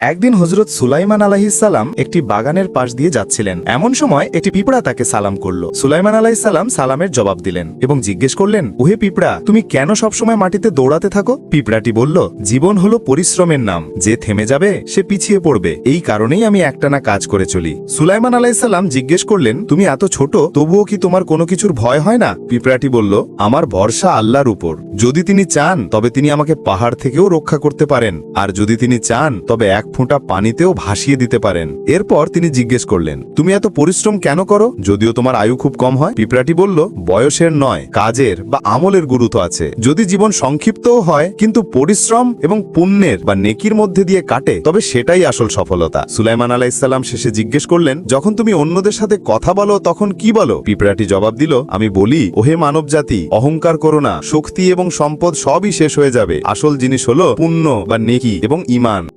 একদিন হজরত সুলাইমান আলাহিসাল্লাম একটি বাগানের পাশ দিয়ে যাচ্ছিলেন। এমন সময় একটি পিঁপড়া তাকে সালাম করল। সুলাইমান আলাহিসাল্লাম সালামের জবাব দিলেন এবং জিজ্ঞেস করলেন উহে পিঁপড়া, তুমি কেন সবসময় মাটিতে দৌড়াতে থাকো? পিঁপড়াটি বলল, জীবন হলো পরিশ্রমের নাম। যে থেমে যাবে, সে পিছিয়ে পড়বে। এই কারণেই আমি একটানা কাজ করে চলি। সুলাইমান আলাহিসাল্লাম জিজ্ঞেস করলেন, তুমি এত ছোট, তবুও কি তোমার কোনো কিছুর ভয় হয় না? পিঁপড়াটি বলল, আমার ভরসা আল্লাহর উপর। যদি তিনি চান, তবে তিনি আমাকে পাহাড় থেকেও রক্ষা করতে পারেন। আর যদি তিনি চান, তবে এক ফোঁটা পানিতেও ভাসিয়ে দিতে পারেন। এরপর তিনি জিজ্ঞেস করলেন, তুমি এত পরিশ্রম কেন করো? যদিও তোমার আয়ু খুব কম হয়। পিঁপড়াটি বলল, বয়সের নয়, কাজের বা আমলের গুরুত্ব আছে। যদি জীবন সংক্ষিপ্তও হয়, কিন্তু পরিশ্রম এবং পুণ্যের বা নেকির মধ্যে দিয়ে কাটে, তবে সেটাই আসল সফলতা। সুলাইমান আলাইসাল্লাম শেষে জিজ্ঞেস করলেন, যখন তুমি অন্যদের সাথে কথা বলো, তখন কি বলো? পিঁপড়াটি জবাব দিল, আমি বলি, ওহে মানব জাতি অহংকার করো না। শক্তি এবং সম্পদ সবই শেষ হয়ে যাবে। আসল জিনিস হলো পুণ্য বা নেকি এবং ইমান।